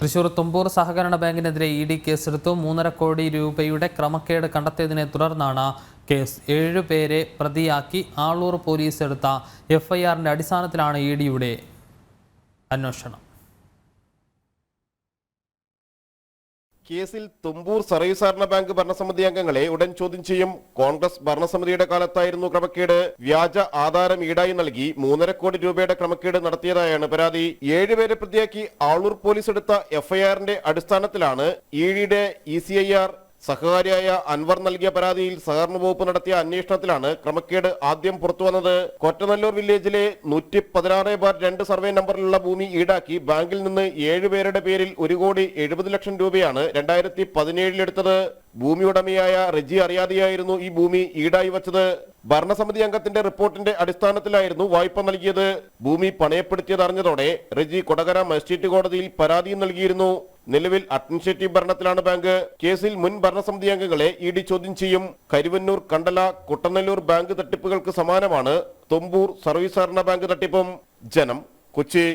തൃശൂർ തുമ്പൂർ സഹകരണ ബാങ്കിനെതിരെ E D കേസെടുത്തു. മൂന്നര കോടി രൂപയുടെ ക്രമക്കേട് കണ്ടെത്തിയതിനെ തുടർന്നാണ് കേസ്. ഏഴുപേരെ പ്രതിയാക്കി ആളൂർ പോലീസ് എടുത്ത എഫ്ഐആറിന്റെ അടിസ്ഥാനത്തിലാണ് ഇ ഡിയുടെ അന്വേഷണം. കേസിൽ തുമ്പൂർ സർവീസ് സഹകരണ ബാങ്ക് ഭരണസമിതി അംഗങ്ങളെ ഉടൻ ചോദ്യം ചെയ്യും. കോൺഗ്രസ് ഭരണസമിതിയുടെ കാലത്തായിരുന്നു ക്രമക്കേട്. വ്യാജ ആധാരം ഈടായി നൽകി മൂന്നര കോടി രൂപയുടെ ക്രമക്കേട് നടത്തിയതായാണ് പരാതി. ഏഴുപേരെ പ്രതിയാക്കി ആളൂർ പോലീസ് എടുത്ത എഫ്ഐആറിന്റെ അടിസ്ഥാനത്തിലാണ് ഇഡിയുടെ ഇ സി ഐ ആർ സഹകാരിയായ അൻവർ നൽകിയ പരാതിയിൽ സഹകരണ വകുപ്പ് നടത്തിയ അന്വേഷണത്തിലാണ് ക്രമക്കേട് ആദ്യം പുറത്തുവന്നത്. കൊറ്റനല്ലൂർ വില്ലേജിലെ നൂറ്റി പതിനാറ് ബാർ രണ്ട് സർവേ നമ്പറിലുള്ള ഭൂമി ഈടാക്കി ബാങ്കിൽ നിന്ന് ഏഴുപേരുടെ പേരിൽ ഒരു കോടി എഴുപത് ലക്ഷം രൂപയാണ് രണ്ടായിരത്തി പതിനേഴിലെടുത്തത് ഭൂമി ഉടമയായ റെജി അറിയാതെയായിരുന്നു ഈ ഭൂമി ഈടായി വച്ചത്. ഭരണസമിതി അംഗത്തിന്റെ റിപ്പോർട്ടിന്റെ അടിസ്ഥാനത്തിലായിരുന്നു വായ്പ നൽകിയത്. ഭൂമി പണയപ്പെടുത്തിയതറിഞ്ഞതോടെ റെജി കൊടകര മജിസ്ട്രേറ്റ് കോടതിയിൽ പരാതിയും നൽകിയിരുന്നു. നിലവിൽ അഡ്മിനിസ്ട്രേറ്റീവ് ഭരണത്തിലാണ് ബാങ്ക്. കേസിൽ മുൻ ഭരണസമിതി അംഗങ്ങളെ ഇ ഡി ചോദ്യം ചെയ്യും. കരുവന്നൂർ കണ്ടല കുട്ടനല്ലൂർ ബാങ്ക് തട്ടിപ്പുകൾക്ക് സമാനമാണ്. തുമ്പൂർ സർവീസ് ബാങ്ക് തട്ടിപ്പും. ജനം കൊച്ചി.